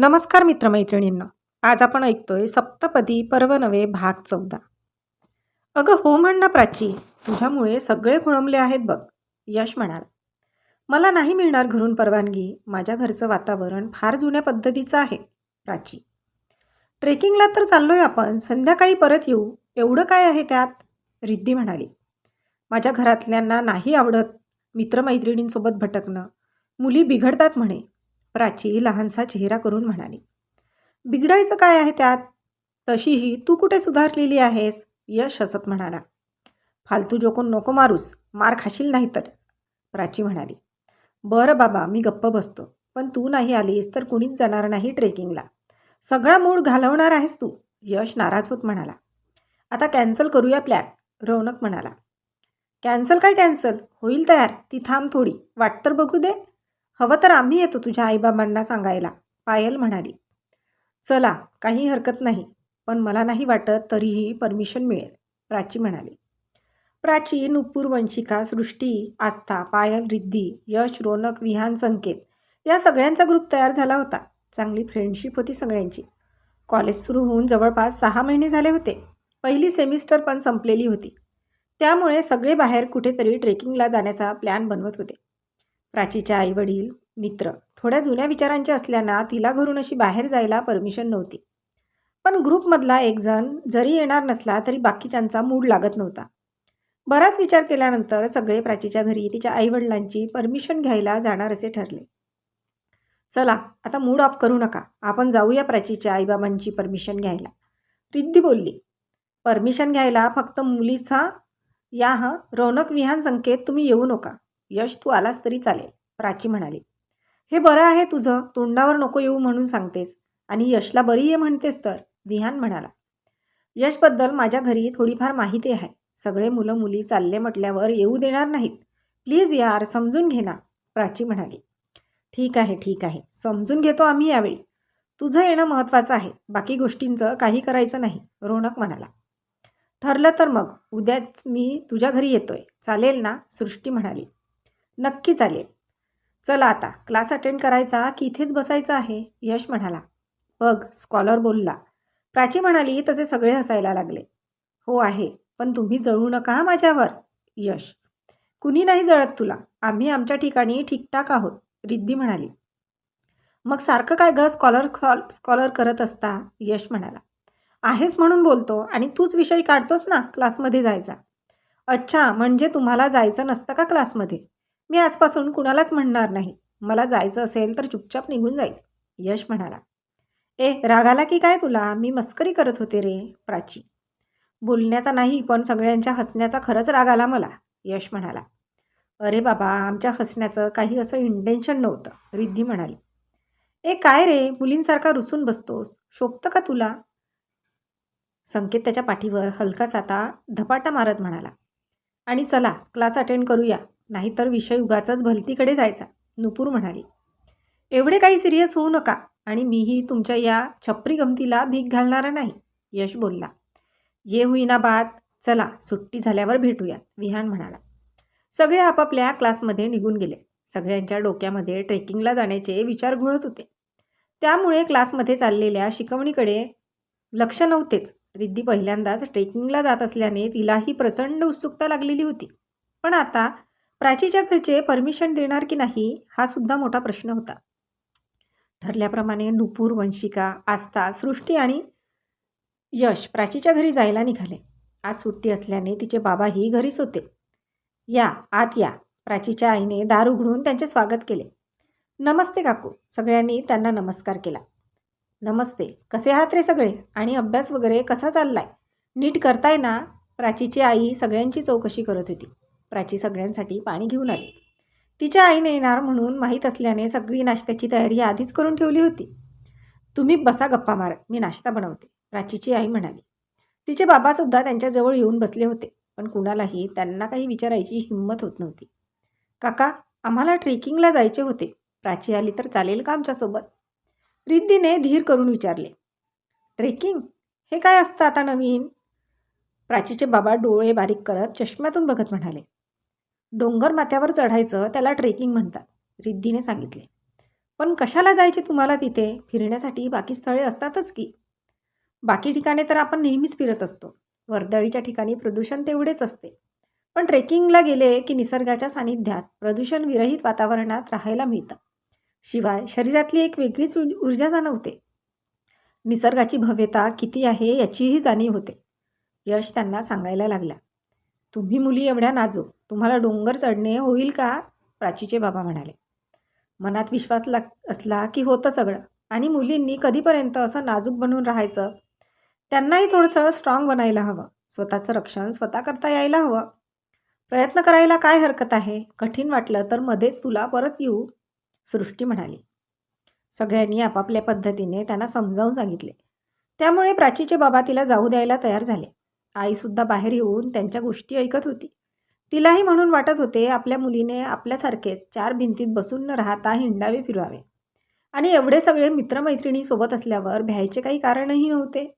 नमस्कार मित्रमैत्रिणींना आज आपण ऐकतोय सप्तपदी पर्व नवे भाग चौदा. अगं हो म्हण ना प्राची तुझ्यामुळे सगळे खोळंबले आहेत बघ यश म्हणाल. मला नाही मिळणार घरून परवानगी माझ्या घरचं वातावरण फार जुन्या पद्धतीचं आहे प्राची. ट्रेकिंगला तर चाललोय आपण संध्याकाळी परत येऊ एवढं काय आहे त्यात? रिद्धी म्हणाली. माझ्या घरातल्यांना नाही आवडत मित्रमैत्रिणींसोबत भटकणं. मुली बिघडतात म्हणे. प्राची लहानसा चेहरा करून म्हणाली बिघडायचं काय आहे त्यात? तशीही तू कुठे सुधारलेली आहेस? यश हसत म्हणाला फालतू जोकून नको मारूस मार खाशील नाही तर प्राची म्हणाली बरं बाबा मी गप्प बसतो पण तू नाही आलीस तर कुणीच जाणार नाही ट्रेकिंगला. सगळा मूड घालवणार आहेस तू. यश नाराज होत म्हणाला आता कॅन्सल करूया प्लॅन. रौनक म्हणाला कॅन्सल काय कॅन्सल? होईल तयार ती थांब थोडी वाट तर बघू दे. हवं तर आम्ही येतो तुझ्या आईबाबांना सांगायला पायल म्हणाली. चला काही हरकत नाही पण मला नाही वाटत तरीही परमिशन मिळेल प्राची म्हणाली. प्राची नुपूर वंशिका सृष्टी आस्था पायल रिद्धी यश रोनक विहान संकेत या सगळ्यांचा ग्रुप तयार झाला होता. चांगली फ्रेंडशिप होती सगळ्यांची. कॉलेज सुरू होऊन जवळपास सहा महिने झाले होते. पहिली सेमिस्टर पण संपलेली होती. त्यामुळे सगळे बाहेर कुठेतरी ट्रेकिंगला जाण्याचा प्लॅन बनवत होते. प्राचीच्या आईवडील मित्र थोड्या जुन्या विचारांच्या असल्यानं तिला घरून अशी बाहेर जायला परमिशन नव्हती. पण ग्रुपमधला एक जण जरी येणार नसला तरी बाकीच्यांचा मूड लागत नव्हता. बराच विचार केल्यानंतर सगळे प्राचीच्या घरी तिच्या आईवडिलांची परमिशन घ्यायला जाणार असे ठरले. चला आता मूड ऑफ करू नका. आपण जाऊया प्राचीच्या आईबाबांची परमिशन घ्यायला. रिद्धी बोलली. परमिशन घ्यायला फक्त मुलीचा या रौनक विहान संकेत तुम्ही येऊ नका. यश तू आलास तरी चालेल प्राची म्हणाली. हे बरं आहे तुझं तोंडावर नको येऊ म्हणून सांगतेस. आणि यशला बरी ये म्हणतेस तर विहान म्हणाला. यशबद्दल माझ्या घरी थोडीफार माहिती आहे. सगळे मुलं मुली चालले म्हटल्यावर येऊ देणार नाहीत. प्लीज यार समजून घे ना प्राची म्हणाली. ठीक आहे ठीक आहे. समजून घेतो आम्ही यावेळी. तुझं येणं महत्त्वाचं आहे. बाकी गोष्टींचं काही करायचं नाही रोनक म्हणाला. ठरलं तर मग उद्याच मी तुझ्या घरी येतोय. चालेल ना सृष्टी म्हणाली. नक्की चालेल. चला आता क्लास अटेंड करायचा की इथेच बसायचं आहे? यश म्हणाला. बघ स्कॉलर बोलला. प्राची म्हणाली तसे सगळे हसायला लागले. हो आहे पण तुम्ही जळू नका माझ्यावर. यश. कुणी नाही जळत तुला. आम्ही आमच्या ठिकाणी ठीकठाक आहोत रिद्धी म्हणाली. मग सारखं काय ग स्कॉलर स्कॉल स्कॉलर करत असता? यश म्हणाला. आहेस म्हणून बोलतो आणि तूच विषय काढतोस ना क्लासमध्ये जायचा. अच्छा म्हणजे तुम्हाला जायचं नसतं का क्लासमध्ये? मी आजपासून कुणालाच म्हणणार नाही. मला जायचं असेल तर चुपचाप निघून जाईल यश म्हणाला. ए रागाला की काय तुला? मी मस्करी करत होते रे प्राची. बोलण्याचा नाही पण सगळ्यांच्या हसण्याचा खरंच राग आला मला यश म्हणाला. अरे बाबा आमच्या हसण्याचं काही असं इंटेन्शन नव्हतं रिद्धी म्हणाली. ए काय रे? मुलींसारखा रुसून बसतोस शोभतं का तुला? संकेत त्याच्या पाठीवर हलका साता धपाटा मारत म्हणाला. आणि चला क्लास अटेंड करूया. नाहीतर विषय उगाचाच भलतीकडे जायचा नुपूर म्हणाली. एवढे काही सिरियस होऊ नका आणि मीही तुमच्या या छपरी गमतीला भीक घालणारा नाही यश बोलला. ये होईना बात चला सुट्टी झाल्यावर भेटूया विहान म्हणाला. सगळे आपापल्या क्लासमध्ये निघून गेले. सगळ्यांच्या डोक्यामध्ये ट्रेकिंगला जाण्याचे विचार घोळत होते. त्यामुळे क्लासमध्ये चाललेल्या शिकवणीकडे लक्ष नव्हतेच. रिद्धी पहिल्यांदाच ट्रेकिंगला जात असल्याने तिलाही प्रचंड उत्सुकता लागलेली होती. पण आता प्राचीच्या घरचे परमिशन देणार की नाही हा सुद्धा मोठा प्रश्न होता. ठरल्याप्रमाणे नुपूर वंशिका आस्था सृष्टी आणि यश प्राचीच्या घरी जायला निघाले. आज सुट्टी असल्याने तिचे बाबाही घरीच होते. या आत या प्राचीच्या आईने दार उघडून त्यांचे स्वागत केले. नमस्ते काकू सगळ्यांनी त्यांना नमस्कार केला. नमस्ते कसे आहात रे सगळे? आणि अभ्यास वगैरे कसा चाललाय? नीट करताय ना? प्राचीची आई सगळ्यांची चौकशी करत होती. प्राची सगळ्यांसाठी पाणी घेऊन आली. तिच्या आईने येणार म्हणून माहीत असल्याने सगळी नाश्त्याची तयारी आधीच करून ठेवली होती. तुम्ही बसा गप्पा मारत मी नाश्ता बनवते प्राचीची आई म्हणाली. तिचे बाबासुद्धा त्यांच्याजवळ येऊन बसले होते पण कुणालाही त्यांना काही विचारायची हिंमत होत नव्हती. काका आम्हाला ट्रेकिंगला जायचे होते. प्राची आली तर चालेल का आमच्यासोबत? रिद्धीने धीर करून विचारले. ट्रेकिंग? हे काय असतं आता नवीन? प्राचीचे बाबा डोळे बारीक करत चष्म्यातून बघत म्हणाले. डोंगर माथ्यावर चढायचं त्याला ट्रेकिंग म्हणतात रिद्धीने सांगितले. पण कशाला जायचे तुम्हाला तिथे? फिरण्यासाठी बाकी स्थळे असतातच की. बाकी ठिकाणी तर आपण नेहमीच फिरत असतो. वर्दळीच्या ठिकाणी प्रदूषण तेवढेच असते. पण ट्रेकिंगला गेले की निसर्गाच्या सानिध्यात प्रदूषण विरहित वातावरणात राहायला मिळतं. शिवाय शरीरातली एक वेगळीच ऊर्जा जाणवते. निसर्गाची भव्यता किती आहे याचीही जाणीव होते. यश त्यांना सांगायला लागला. तुम्ही मुली एवढ्या नाजूक. तुम्हाला डोंगर चढणे होईल का? प्राचीचे बाबा म्हणाले. मनात विश्वास लाग असला की होतं सगळं. आणि मुलींनी कधीपर्यंत असं नाजूक बनून राहायचं? त्यांनाही थोडंसं स्ट्रॉंग बनायला हवं. स्वतःचं रक्षण स्वतः करता यायला हवं. प्रयत्न करायला काय हरकत आहे? कठीण वाटलं तर मध्येच तुला परत येऊ सृष्टी म्हणाली. सगळ्यांनी आपापल्या पद्धतीने त्यांना समजावून सांगितले. त्यामुळे प्राचीचे बाबा तिला जाऊ द्यायला तयार झाले. आईसुद्धा बाहेर येऊन त्यांच्या गोष्टी ऐकत होती. तिलाही म्हणून वाटत होते आपल्या मुलीने आपल्यासारखेच चार भिंतीत बसून न राहता हिंडावे फिरवावे. आणि एवढे सगळे मित्रमैत्रिणी सोबत असल्यावर भ्यायचे काही कारणही नव्हते.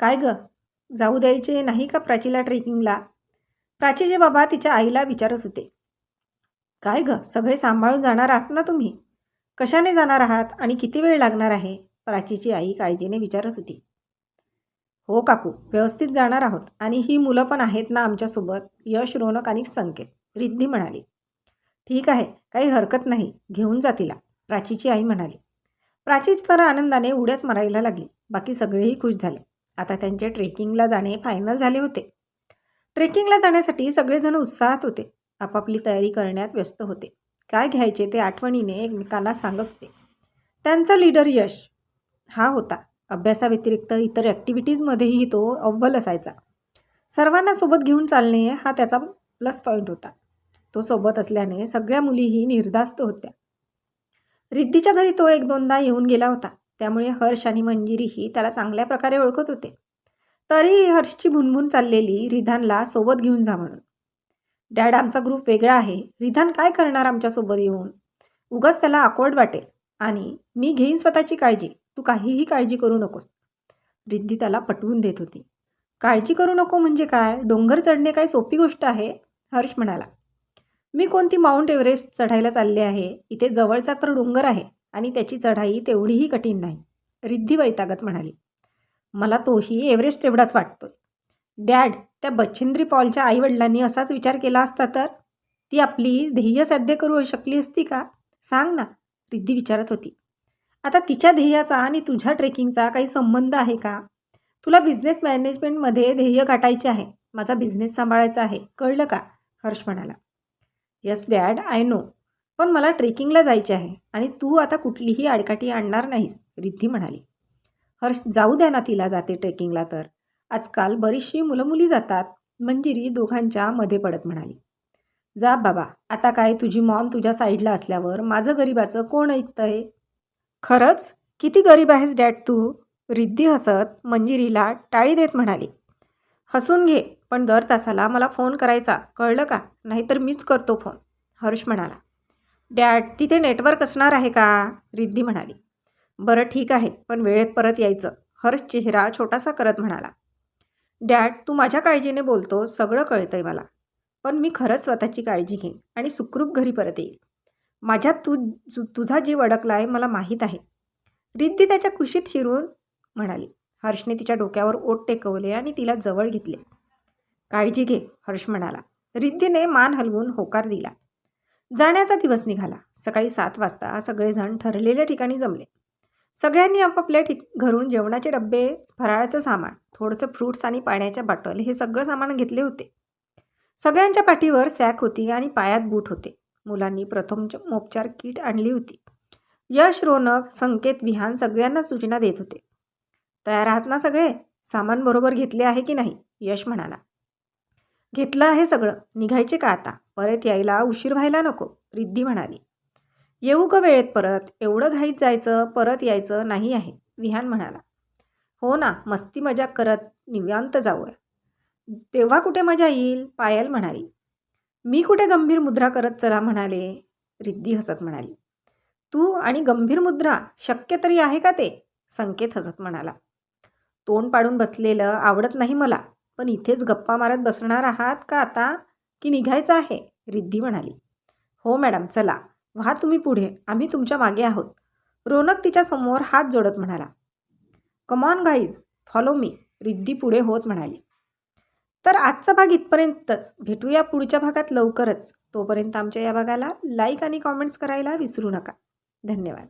काय ग? जाऊ द्यायचे नाही का प्राचीला ट्रेकिंगला? प्राचीचे बाबा तिच्या आईला विचारत होते. काय ग? सगळे सांभाळून जाणार आहात ना तुम्ही? कशाने जाणार आहात? आणि किती वेळ लागणार आहे? प्राचीची आई काळजीने विचारत होती. हो काकू व्यवस्थित जाणार आहोत. आणि ही मुलं पण आहेत ना आमच्यासोबत यश रोनक आणि संकेत रिद्धी म्हणाली. ठीक आहे काही हरकत नाही घेऊन जा तिला प्राचीची आई म्हणाली. प्राची तर आनंदाने उड्याच मारायला लागली बाकी सगळेही खुश झाले. आता त्यांचे ट्रेकिंगला जाणे फायनल झाले होते. ट्रेकिंगला जाण्यासाठी सगळेजण उत्साहात होते. आपापली तयारी करण्यात व्यस्त होते. काय घ्यायचे ते आठवणीने एकमेकांना सांगत होते. त्यांचा लीडर यश हा होता. अभ्यासाव्यतिरिक्त इतर ॲक्टिव्हिटीजमध्येही तो अव्वल असायचा. सर्वांना सोबत घेऊन चालणे हा त्याचा प्लस पॉईंट होता. तो सोबत असल्याने सगळ्या मुलीही निर्धास्त होत्या. रिद्धीच्या घरी तो एक दोनदा येऊन गेला होता. त्यामुळे हर्ष आणि मंजिरीही त्याला चांगल्या प्रकारे ओळखत होते. तरीही हर्षची भुनभुन चाललेली रिधानला सोबत घेऊन जा म्हणून. डॅड आमचा ग्रुप वेगळा आहे. रिधान काय करणार आमच्यासोबत येऊन? उगाच त्याला आकवड वाटेल. आणि मी घेईन स्वतःची काळजी. तू काहीही काळजी करू नकोस. रिद्धी त्याला पटवून देत होती. काळजी करू नको म्हणजे काय? डोंगर चढणे काय सोपी गोष्ट आहे? हर्ष म्हणाला. मी कोणती माउंट एव्हरेस्ट चढायला चालले आहे? इथे जवळचा तर डोंगर आहे आणि त्याची चढाई तेवढीही कठीण नाही. रिद्धी वैतागत म्हणाली. मला तोही एव्हरेस्ट एवढाच वाटतोय. डॅड त्या बच्छिंद्री पॉलच्या आईवडिलांनी असाच विचार केला असता तर? ती आपली ध्येय साध्य करू शकली असती का? सांग ना रिद्धी विचारत होती. आता तिच्या ध्येयाचा आणि तुझ्या ट्रेकिंगचा काही संबंध आहे का? तुला बिझनेस मॅनेजमेंटमध्ये ध्येय गाठायचे आहे. माझा बिझनेस सांभाळायचा आहे. कळलं का? हर्ष म्हणाला. यस डॅड आय नो पण मला ट्रेकिंगला जायचे आहे आणि तू आता कुठलीही आडकाठी आणणार नाहीस रिद्धी म्हणाली. हर्ष जाऊ द्या ना तिला जाते ट्रेकिंगला तर. आजकाल बरीचशी मुलं मुली जातात. मंजिरी दोघांच्या मध्ये पडत म्हणाली. जा बाबा आता काय तुझी मॉम तुझ्या साईडला असल्यावर माझं गरिबाचं कोण ऐकतंय? खरंच किती गरीब आहेस डॅड तू? रिद्धी हसत मंजिरीला टाळी देत म्हणाली. हसून घे पण दर तासाला मला फोन करायचा कळलं का? नाहीतर मीच करतो फोन हर्ष म्हणाला. डॅड तिथे नेटवर्क असणार आहे का? रिद्धी म्हणाली. बरं ठीक आहे पण वेळेत परत यायचं हर्ष चेहरा छोटासा करत म्हणाला. डॅड तू माझ्या काळजीने बोलतो सगळं कळतंय मला. पण मी खरंच स्वतःची काळजी घेईन आणि सुखरूप घरी परत येईल. माझ्यात तू तु- तुझा जीव अडकला आहे मला माहीत आहे. रिद्धी त्याच्या खुशीत शिरून म्हणाली. हर्षने तिच्या डोक्यावर ओट टेकवले आणि तिला जवळ घेतले. काळजी घे हर्ष म्हणाला. रिद्धीने मान हलवून होकार दिला. जाण्याचा दिवस निघाला. सकाळी सात वाजता सगळेजण ठरलेल्या ठिकाणी जमले. सगळ्यांनी आपापल्या ठिक घरून जेवणाचे डबे फराळाचं सामान थोडंसं फ्रूट्स आणि पाण्याच्या बॉटल हे सगळं सामान घेतले होते. सगळ्यांच्या पाठीवर सॅक होती आणि पायात बूट होते. मुलांनी प्रथम मोपचार किट आणली होती. यश रोनक संकेत विहान सगळ्यांना सूचना देत होते. तयार आहात ना सगळे? सामान बरोबर घेतले आहे की नाही? यश म्हणाला. घेतलं आहे सगळं. निघायचे का आता? परत यायला उशीर व्हायला नको रिद्धी म्हणाली. येऊ का वेळेत परत. एवढं घाईत जायचं परत यायचं नाही आहे विहान म्हणाला. हो ना मस्ती मजाक करत निवांत जाऊया. तेव्हा कुठे मजा येईल? पायल म्हणाली. मी कुठे गंभीर मुद्रा करत चला म्हणाले. रिद्धी हसत म्हणाली. तू आणि गंभीर मुद्रा शक्य तरी आहे का ते? संकेत हसत म्हणाला. तोंड पाडून बसलेलं आवडत नाही मला. पण इथेच गप्पा मारत बसणार आहात का आता? की निघायचं आहे? रिद्धी म्हणाली. हो मॅडम चला. व्हा तुम्ही पुढे. आम्ही तुमच्या मागे आहोत. रोनक तिच्या समोर हात जोडत म्हणाला. Come on guys follow me. Riddhi पुढे होत म्हणाली. तर आजचा भाग इथपर्यंतच. भेटूया पुढच्या भागात लवकरच. तोपर्यंत आमच्या या भागाला लाईक आणि कॉमेंट्स करायला विसरू नका. धन्यवाद.